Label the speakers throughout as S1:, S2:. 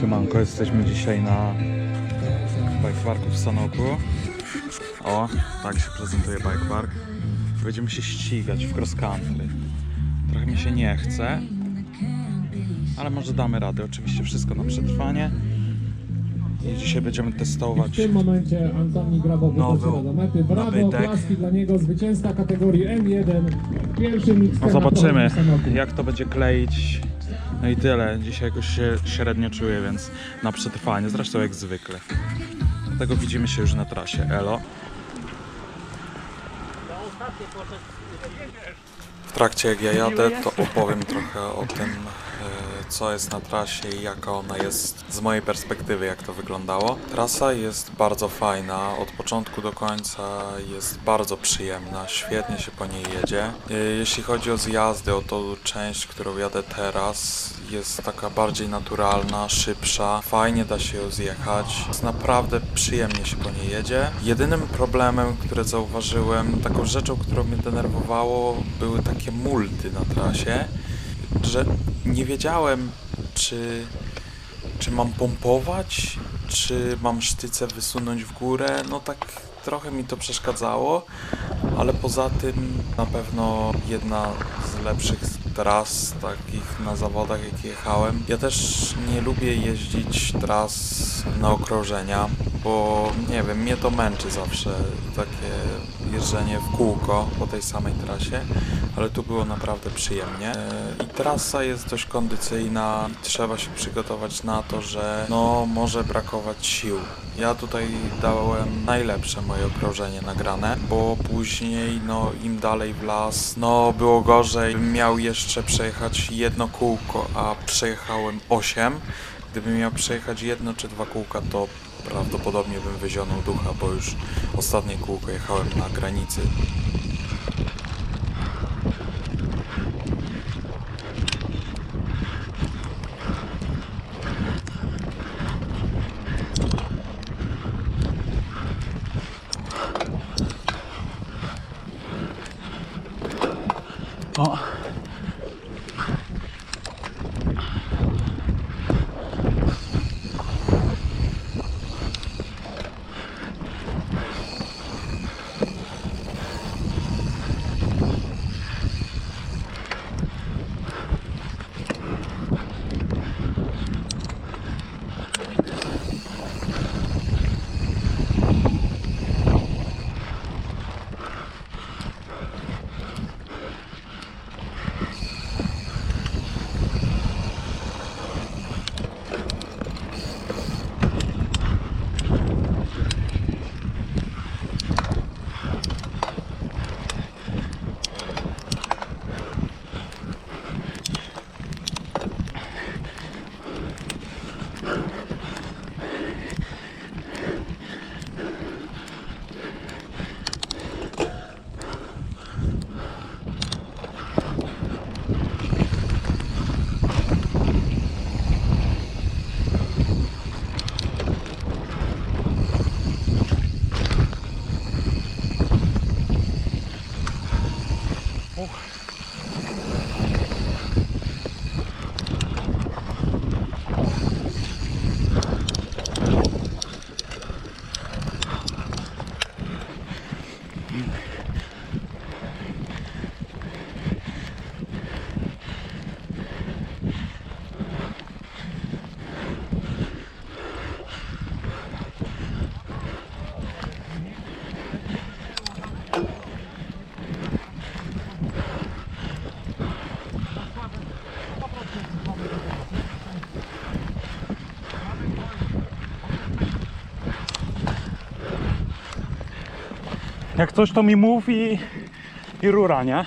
S1: Siemanko, jesteśmy dzisiaj na bike parku w Sanoku. O, tak się prezentuje bike park. Będziemy się ścigać w cross country. Trochę mi się nie chce, ale może damy radę. Oczywiście wszystko na przetrwanie. I dzisiaj będziemy testować
S2: W tym momencie Antoni Grabow
S1: Nowy
S2: wrócił do mety. Brawo,
S1: nabytek.
S2: klaski dla niego, zwycięzca kategorii M1. Pierwszy mix
S1: No zobaczymy, jak to będzie kleić. No i tyle. Dzisiaj jakoś się średnio czuję, więc na przetrwanie. Zresztą jak zwykle. Dlatego widzimy się już na trasie. Elo. W trakcie jak ja jadę, to opowiem trochę o tym, e, co jest na trasie i jaka ona jest z mojej perspektywy, jak to wyglądało. Trasa jest bardzo fajna, od początku do końca jest bardzo przyjemna, świetnie się po niej jedzie. E, Jeśli chodzi o zjazdy, o tą część, którą jadę teraz, jest taka bardziej naturalna, szybsza, fajnie da się ją zjechać. Jest naprawdę przyjemnie się po niej jedzie. Jedynym problemem, który zauważyłem, taką rzeczą, którą mnie denerwowało, były takie multy na trasie, że nie wiedziałem, czy, czy mam pompować, czy mam sztyce wysunąć w górę. No tak trochę mi to przeszkadzało, ale poza tym na pewno jedna z lepszych tras takich na zawodach, jakie jechałem. Ja też nie lubię jeździć tras na okrążenia, bo nie wiem, mnie to męczy zawsze takie jeżdżenie w kółko po tej samej trasie, ale tu było naprawdę przyjemnie. E, I trasa jest dość kondycyjna, trzeba się przygotować na to, że no może brakować sił. Ja tutaj dałem najlepsze moje okrążenie nagrane, bo później no im dalej w las, no było gorzej. Miał jeszcze przejechać jedno kółko, a przejechałem 8. Gdybym miał przejechać jedno czy dwa kółka, to prawdopodobnie bym wyzionął ducha, bo już ostatnie kółko jechałem na granicy. Jak coś to mi mów i, i rura, nie?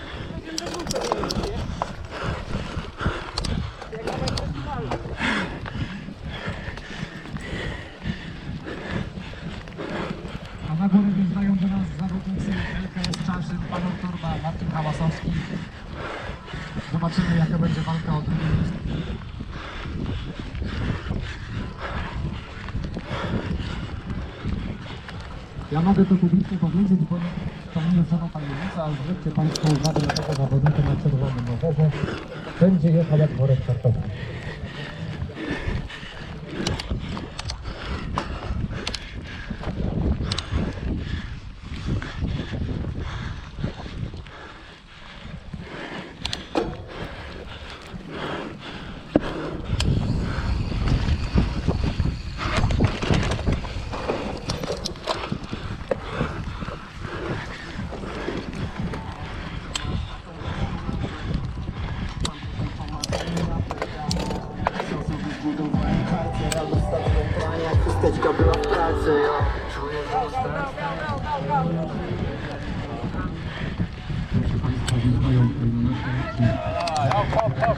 S2: A na górę wjeżdżają do nas zawodnicy LKS Czaszyn, Paweł Turba, Marcin Hałasowski. Zobaczymy jaka będzie walka o drugie miejsce. Ja mogę to publicznie powiedzieć, bo to nie jest żadna tajemnica, ale zwróćcie Państwo uwagę na tego zawodnika na czerwonym rowerze. Będzie jechał jak worek kartofli.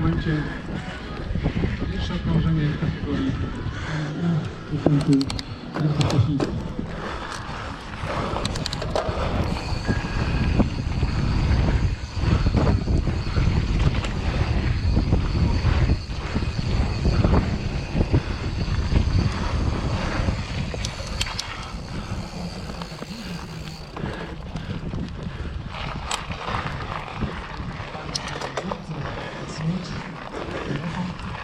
S2: momencie pierwsze okrążenie kategorii stosunku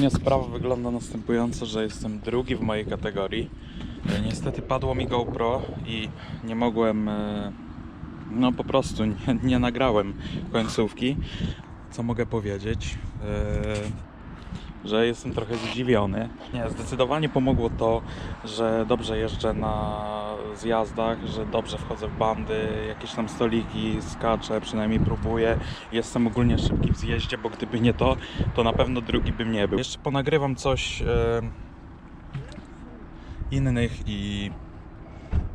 S1: Ogólnie sprawa wygląda następująco, że jestem drugi w mojej kategorii. E, Niestety padło mi GoPro i nie mogłem, e, no po prostu nie, nie nagrałem końcówki. Co mogę powiedzieć? Że jestem trochę zdziwiony. Nie, zdecydowanie pomogło to, że dobrze jeżdżę na zjazdach, że dobrze wchodzę w bandy, jakieś tam stoliki, skaczę, przynajmniej próbuję. Jestem ogólnie szybki w zjeździe, bo gdyby nie to, to na pewno drugi bym nie był. Jeszcze ponagrywam coś e, innych i,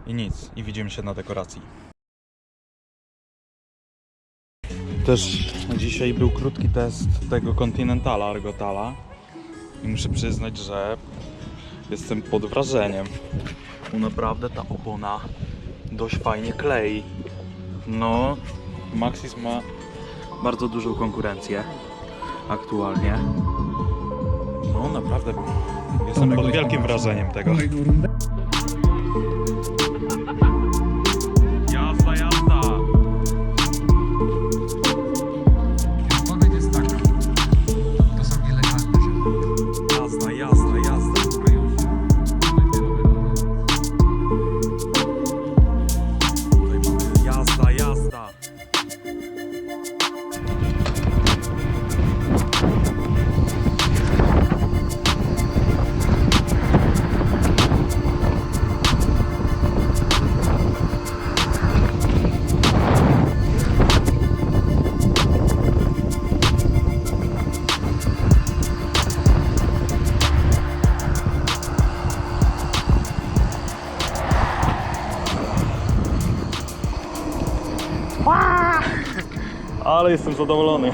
S1: i nic. I widzimy się na dekoracji. Też dzisiaj był krótki test tego Continentala Argotala i muszę przyznać, że jestem pod wrażeniem. Bo naprawdę ta opona dość fajnie klei. No, Maxis ma bardzo dużą konkurencję aktualnie. No, naprawdę jestem pod wielkim wrażeniem tego. Ale jestem zadowolony.